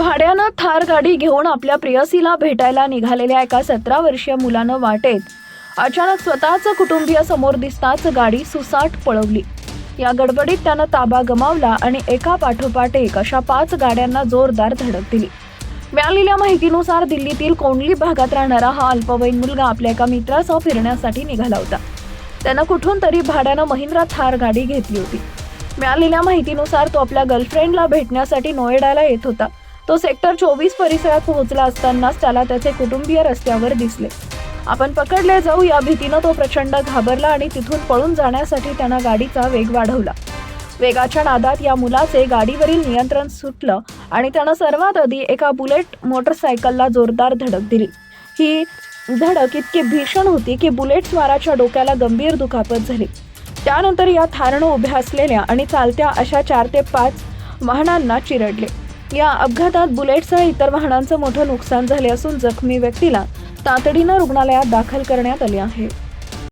भाड्यानं थार गाडी घेऊन आपल्या प्रेयसीला भेटायला निघालेल्या एका सतरा वर्षीय मुलानं वाटेत. अचानक स्वतःचं कुटुंबीय समोर दिसताच गाडी सुसाट पळवली. या गडबडीत त्यानं ताबा गमावला आणि एका पाठोपाठ एक अशा पाच गाड्यांना जोरदार धडक दिली. मिळालेल्या माहितीनुसार दिल्लीतील कोंडली भागात राहणारा हा अल्पवयीन मुलगा आपल्या एका मित्रासह फिरण्यासाठी निघाला होता. त्यानं कुठून तरी भाड्यानं महिंद्रा थार गाडी घेतली होती. मिळालेल्या माहितीनुसार तो आपल्या गर्लफ्रेंडला भेटण्यासाठी नोएडाला येत होता. तो सेक्टर चोवीस परिसरात पोहोचला असतानाच त्याला त्याचे कुटुंबीय रस्त्यावर दिसले. आपण पकडले जाऊ या भीतीनं तो प्रचंड घाबरला आणि तिथून पळून जाण्यासाठी त्यानं गाडीचा वेग वाढवला. वेगाच्या नादात या मुलाचे गाडीवरील नियंत्रण सुटलं आणि त्यानं सर्वात आधी एका बुलेट मोटरसायकलला जोरदार धडक दिली. ही धडक इतकी भीषण होती की बुलेट स्वाराच्या डोक्याला गंभीर दुखापत झाली. त्यानंतर या थारणं उभ्या असलेल्या आणि चालत्या अशा चार ते पाच वाहनांना चिरडले. या अपघातात बुलेटसह इतर वाहनांचं मोठं नुकसान झाले असून जखमी व्यक्तीला तातडीनं रुग्णालयात दाखल करण्यात आले आहे.